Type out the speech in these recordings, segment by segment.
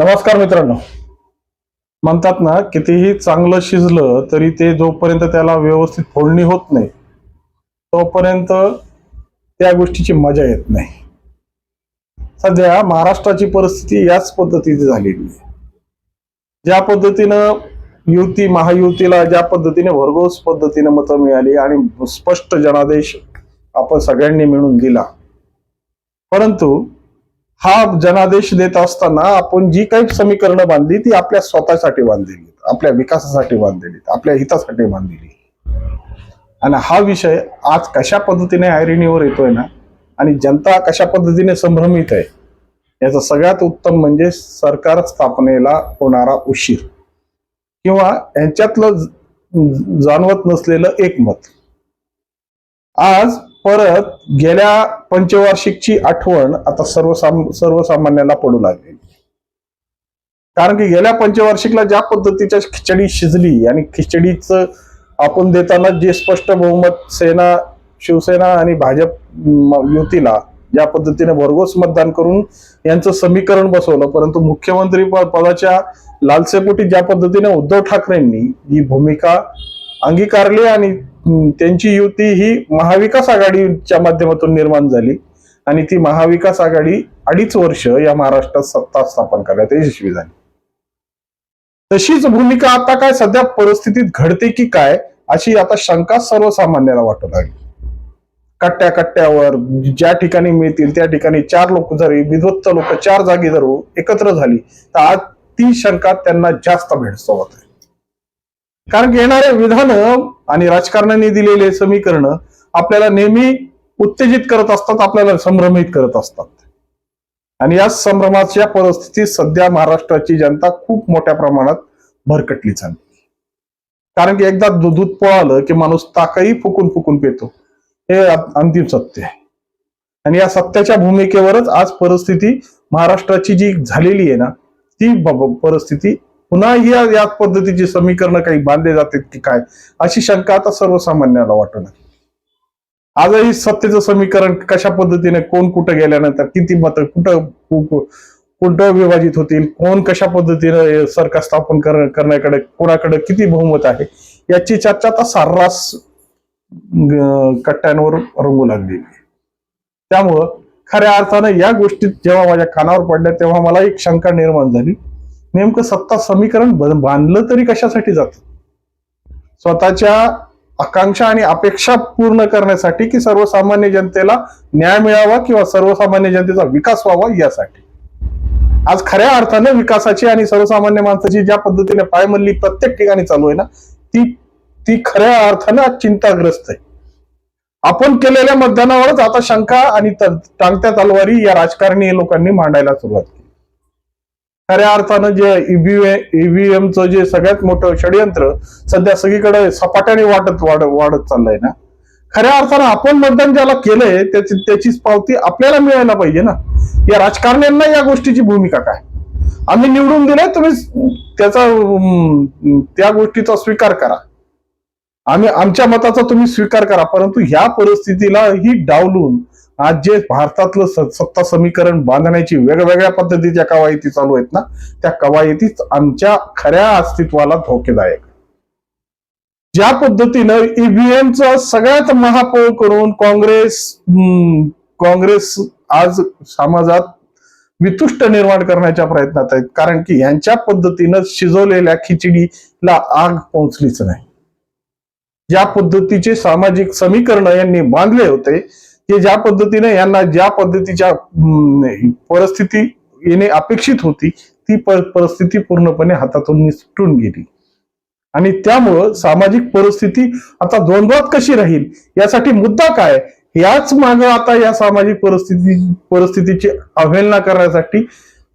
नमस्कार मित्रांनो. म्हणतात ना कितीही चांगलं शिजलं तरी ते जोपर्यंत त्याला व्यवस्थित फोडणी होत नाही तोपर्यंत त्या गोष्टीची मजा येत नाही. सध्या महाराष्ट्राची परिस्थिती याच पद्धतीची झालेली आहे. ज्या पद्धतीनं युती महायुतीला ज्या पद्धतीने भरघोस पद्धतीने मतं मिळाली आणि स्पष्ट जनादेश आपण सगळ्यांनी मिळून दिला. परंतु हा जनादेश देत असताना आपण जी काही समीकरणं बांधली ती आपल्या स्वतःसाठी बांधलेली. आपल्या विकासासाठी बांधलेली आपल्या हितासाठी बांधलेली. आणि हा विषय आज कशा पद्धतीने आयरिणीवर येतोय ना आणि जनता कशा पद्धतीने संभ्रमित आहे याचं सगळ्यात उत्तम म्हणजे सरकार स्थापनेला होणारा उशीर. किंवा यांच्यातलं जाणवत नसलेलं एकमत. आज परत गेल्या पंचवार्षिकची आठवण आता सर्वसाम सर्वसामान्याला पडू लागली. कारण की गेल्या पंचवार्षिकला ज्या पद्धतीच्या खिचडी शिजली आणि खिचडीचं आपण देताना जे स्पष्ट बहुमत सेना शिवसेना आणि भाजप युतीला ज्या पद्धतीने भरघोस मतदान करून यांचं समीकरण बसवलं परंतु मुख्यमंत्री पदाच्या लालसेपोटी ज्या पद्धतीने उद्धव ठाकरेंनी ही भूमिका अंगीकारली आणि त्यांची युती ही महाविकास आघाडीच्या माध्यमातून निर्माण झाली. आणि ती महाविकास आघाडी अडीच वर्ष या महाराष्ट्रात सत्ता स्थापन करण्यात यशस्वी झाली. तशीच भूमिका आता काय सध्या परिस्थितीत घडते की काय अशी आता शंका सर्वसामान्याला वाटू लागली. कट्ट्या कट्ट्यावर ज्या ठिकाणी मिळतील त्या ठिकाणी चार लोक जरी विध्वत्त लोक चार जागी जर एकत्र झाली तर आज ती शंका त्यांना जास्त भेडसवत आहे. कारण की येणारे विधान आणि राजकारणाने दिलेले समीकरण आपल्याला नेहमी उत्तेजित करत असतात आपल्याला संभ्रमित करत असतात. आणि या संभ्रमाच्या परिस्थितीत सध्या महाराष्ट्राची जनता खूप मोठ्या प्रमाणात भरकटली चालली. कारण की एकदा दू- दूध पळालं की माणूस ताकही फुकून फुकून पितो. हे अंतिम सत्य आहे. आणि या सत्याच्या भूमिकेवरच आज परिस्थिती महाराष्ट्राची जी झालेली आहे ना ती परिस्थिती पुन्हा या याच पद्धतीची समीकरणं काही बांधले जातात की काय अशी शंका आता सर्वसामान्याला वाटू लागली आजही सत्तेचं समीकरण कशा पद्धतीने कोण कुठं गेल्यानंतर किती मतं कुठं कुठं विभाजित होतील कोण कशा पद्धतीनं सरकार स्थापन कर- करण्याकडे कोणाकडे किती बहुमत आहे याची चर्चा आता सर्रास कट्ट्यांवर रंगू लागली. त्यामुळं खऱ्या अर्थानं या गोष्टीत जेव्हा माझ्या कानावर पडल्या तेव्हा मला एक शंका निर्माण झाली. नेमकं सत्ता समीकरण बांधलं तरी कशासाठी जात? स्वतःच्या आकांक्षा आणि अपेक्षा पूर्ण करण्यासाठी की सर्वसामान्य जनतेला न्याय मिळावा किंवा सर्वसामान्य जनतेचा विकास व्हावा यासाठी? आज खऱ्या अर्थानं विकासाची आणि सर्वसामान्य माणसाची ज्या पद्धतीने पायमल्ली प्रत्येक ठिकाणी चालू आहे ना ती ती खऱ्या अर्थानं आज चिंताग्रस्त आहे. आपण केलेल्या मतदानावरच आता शंका आणि टांगत्या तलवारी या राजकारणी लोकांनी मांडायला सुरुवात केली. खऱ्या अर्थानं जे ईव्हीएम ईव्हीएमचं जे सगळ्यात मोठं षडयंत्र सध्या सगळीकडे सपाट्याने वाटत वाढ वाढत चाललंय ना? खऱ्या अर्थानं आपण मतदान ज्याला केलंय त्याची त्याचीच पावती आपल्याला मिळायला पाहिजे ना? या राजकारण्यांना या गोष्टीची भूमिका काय? आम्ही निवडून दिलंय तुम्ही त्याचा त्या गोष्टीचा स्वीकार करा. आम्ही आमच्या मताचा तुम्ही स्वीकार करा परंतु ह्या परिस्थितीला ही डावलून आज जे भारतातलं स- सत्ता समीकरण बांधण्याची वेगवेगळ्या पद्धतीच्या कवायती चालू आहेत ना त्या कवायतीच आमच्या खऱ्या अस्तित्वाला धोकेदायक. ज्या पद्धतीनं ईव्हीएमचा सगळ्यात महापौर करून काँग्रेस काँग्रेस आज समाजात वितुष्ट निर्माण करण्याच्या प्रयत्नात आहेत कारण की यांच्या पद्धतीनं शिजवलेल्या खिचडीला आग पोहोचलीच नाही. ज्या पद्धतीचे सामाजिक समीकरण यांनी बांधले होते की ज्या पद्धतीने यांना ज्या पद्धतीच्या परिस्थिती येणे अपेक्षित होती ती परिस्थिती पूर्णपणे हातातून निसटून गेली. आणि त्यामुळं सामाजिक परिस्थिती आता द्वंद्वात कशी राहील यासाठी मुद्दा काय? याच माग आता या सामाजिक परिस्थिती परिस्थितीची अवहेलना करण्यासाठी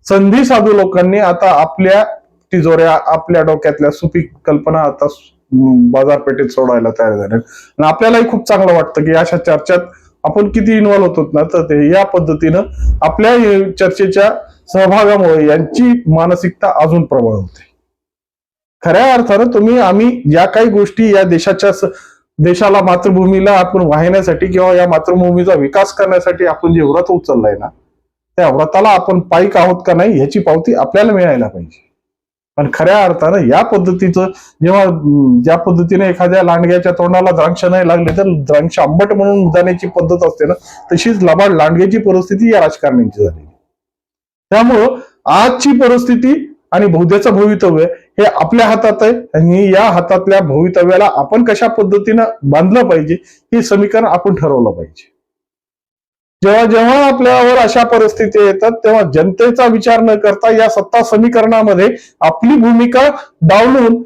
संधी साधू लोकांनी आता आपल्या तिजोऱ्या आपल्या डोक्यातल्या सुपीक कल्पना आता बाजारपेठेत सोडायला तयार झाले. आणि आपल्यालाही खूप चांगलं वाटतं की अशा चर्चेत आपण किती इन्व्हॉल्व्ह होतो ना तर ते या पद्धतीनं आपल्या चर्चेच्या सहभागामुळे यांची मानसिकता अजून प्रबळ होते. खऱ्या अर्थानं तुम्ही आम्ही ज्या काही गोष्टी या देशाच्या देशाला मातृभूमीला आपण वाहिण्यासाठी किंवा या मातृभूमीचा विकास करण्यासाठी आपण जे व्रत उचललंय ना त्या व्रताला आपण पाईक आहोत का नाही ह्याची पावती आपल्याला मिळायला पाहिजे. पण खऱ्या अर्थानं या पद्धतीचं जेव्हा ज्या पद्धतीने एखाद्या लांडग्याच्या तोंडाला द्राक्ष नाही लागले तर द्राक्ष आंबट म्हणून जाण्याची पद्धत असते ना तशीच लबाड लांडग्याची परिस्थिती या राजकारण्यांची झाली त्यामुळं आजची परिस्थिती आणि भोवद्याचं भवितव्य हे आपल्या हातात आहे आणि या हातातल्या भवितव्याला आपण कशा पद्धतीनं बांधलं पाहिजे हे समीकरण आपण ठरवलं पाहिजे. जेव्हा जेव्हा आपल्यावर अशा परिस्थिती येतात तेव्हा जनतेचा विचार न करता या सत्ता समीकरणामध्ये आपली भूमिका डावलून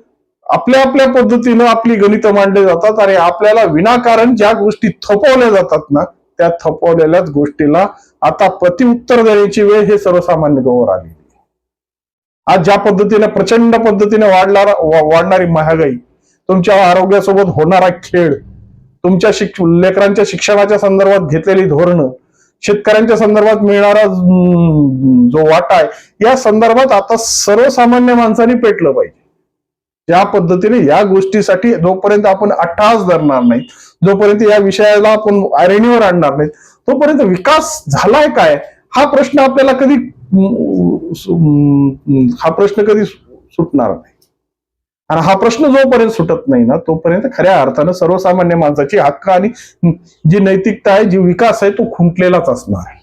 आपल्या आपल्या पद्धतीनं आपली गणित मांडली जातात आणि आपल्याला विनाकारण ज्या गोष्टी थपवल्या जातात ना त्या थपवलेल्याच गोष्टीला आता प्रतिउत्तर देण्याची वेळ हे सर्वसामान्य गौर आली आज ज्या पद्धतीने प्रचंड पद्धतीने वाढणारा वाढणारी महागाई तुमच्या आरोग्यासोबत होणारा खेळ तुमच्या शिक लेकरांच्या शिक्षणाच्या संदर्भात घेतलेली धोरणं शेतकऱ्यांच्या संदर्भात मिळणारा जो वाटा आहे या संदर्भात आता सर्वसामान्य माणसांनी पेटलं पाहिजे. ज्या पद्धतीने या गोष्टीसाठी जोपर्यंत आपण अट्टहास धरणार नाही जोपर्यंत या विषयाला आपण ऐरणीवर आणणार नाही तोपर्यंत विकास झालाय काय? हा प्रश्न आपल्याला कधी हा प्रश्न कधी सुटणार नाही. आणि हा प्रश्न जोपर्यंत सुटत नाही ना तोपर्यंत खऱ्या अर्थानं सर्वसामान्य माणसाची हक्क आणि जी नैतिकता आहे जी विकास आहे तो खुंटलेलाच असणार आहे.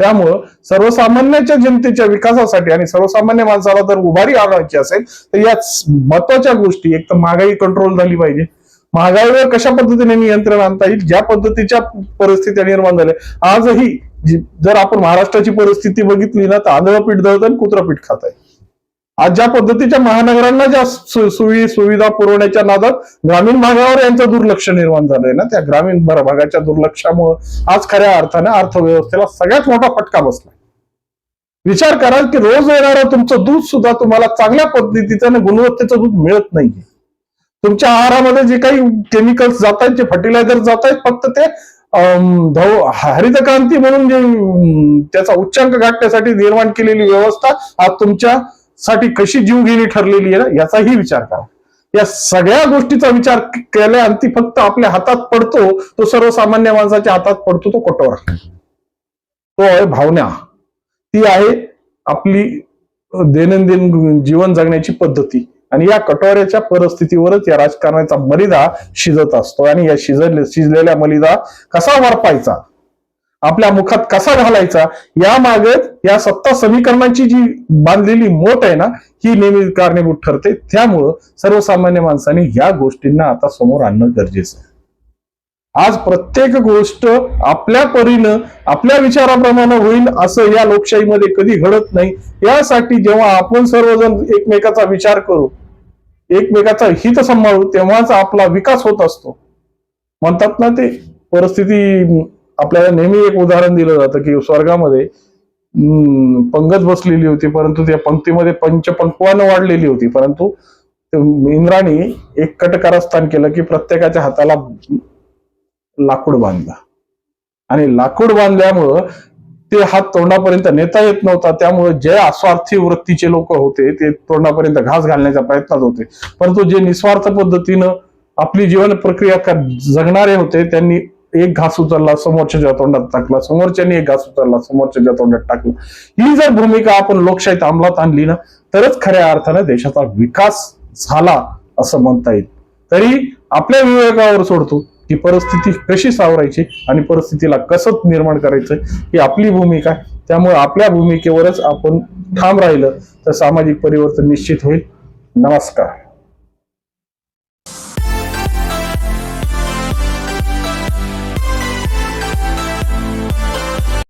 त्यामुळं सर्वसामान्याच्या जनतेच्या विकासासाठी आणि सर्वसामान्य माणसाला जर उभारी आणायची असेल तर या महत्त्वाच्या गोष्टी एक तर महागाई कंट्रोल झाली पाहिजे. महागाईवर कशा पद्धतीने नियंत्रण आणता येईल? ज्या पद्धतीच्या परिस्थिती निर्माण झाल्या. आजही जर आपण महाराष्ट्राची परिस्थिती बघितली ना तर आंधळं पीठ दळत आणि कुत्रं पीठ खात आहे आज ज्या पद्धतीच्या महानगरांना ज्या सु- सोयी सुविधा पुरवण्याच्या नादात ग्रामीण भागावर यांचं दुर्लक्ष निर्माण झालंय ना त्या ग्रामीण भागाच्या दुर्लक्षामुळे आज खऱ्या अर्थाने अर्थव्यवस्थेला सगळ्यात मोठा फटका बसला विचार करा की रोज येणारं तुमचं दूध सुद्धा तुम्हाला चांगल्या पद्धतीचं आणि गुणवत्तेचं दूध मिळत नाहीये. तुमच्या आहारामध्ये जे काही केमिकल्स जात आहेत जे फर्टिलायझर जात आहेत फक्त ते अं, हरित क्रांती म्हणून जे त्याचा उच्चांक गाठण्यासाठी निर्माण केलेली व्यवस्था आज तुमच्या साठी कशी जीवघेणी ठरलेली आहे ना याचाही विचार करा. या सगळ्या गोष्टीचा विचार केल्या ती फक्त आपल्या हातात पडतो तो सर्वसामान्य माणसाच्या हातात पडतो तो कटोरा तो आहे भावना. ती आहे आपली दैनंदिन जीवन जगण्याची पद्धती. आणि या कटोऱ्याच्या परिस्थितीवरच या राजकारणाचा मलिदा शिजत असतो. आणि या शिजले शिजलेल्या मलिदा कसा वारपायचा आपल्या मुखात कसा घालायचा या मागे या सत्ता समीकरणाची जी बांधलेली मोठ आहे ना ही नेहमी कारणीभूत ठरते. त्यामुळं सर्वसामान्य माणसाने या गोष्टींना आता समोर आणणं गरजेचं आहे. आज प्रत्येक गोष्ट आपल्या परीनं आपल्या विचाराप्रमाणे होईल असं या लोकशाहीमध्ये कधी घडत नाही. यासाठी जेव्हा आपण सर्वजण एकमेकाचा विचार करू एकमेकाचा हित सांभाळू तेव्हाच आपला विकास होत असतो. म्हणतात ना ते परिस्थिती आपल्याला नेहमी एक उदाहरण दिलं जातं की स्वर्गामध्ये पंगत बसलेली होती परंतु त्या पंक्तीमध्ये पंचपंक्वानं वाढलेली होती. परंतु ते इंद्राणी एक कटकारस्थान केलं की प्रत्येकाच्या हाताला लाकूड बांधलं. आणि लाकूड बांधल्यामुळं ते हात तोंडापर्यंत नेता येत नव्हता. त्यामुळे जे अस्वार्थी वृत्तीचे लोक होते ते तोंडापर्यंत घास घालण्याच्या प्रयत्नात होते. परंतु जे निस्वार्थ पद्धतीनं आपली जीवन प्रक्रिया जगणारे होते त्यांनी एक घास उचलला समोरच्याच्या तोंडात टाकला समोरच्याने एक घास उचलला समोरच्याच्या तोंडात टाकला. ही जर भूमिका आपण लोकशाहीत अंमलात आणली ना तरच खऱ्या अर्थाने देशाचा विकास झाला असं म्हणता येईल. तरी आपल्या विवेकावर सोडतो की परिस्थिती कशी सावरायची आणि परिस्थितीला कसं निर्माण करायचं ही आपली भूमिका आहे. त्यामुळे आपल्या भूमिकेवरच आपण ठाम राहिलं तर सामाजिक परिवर्तन निश्चित होईल. नमस्कार.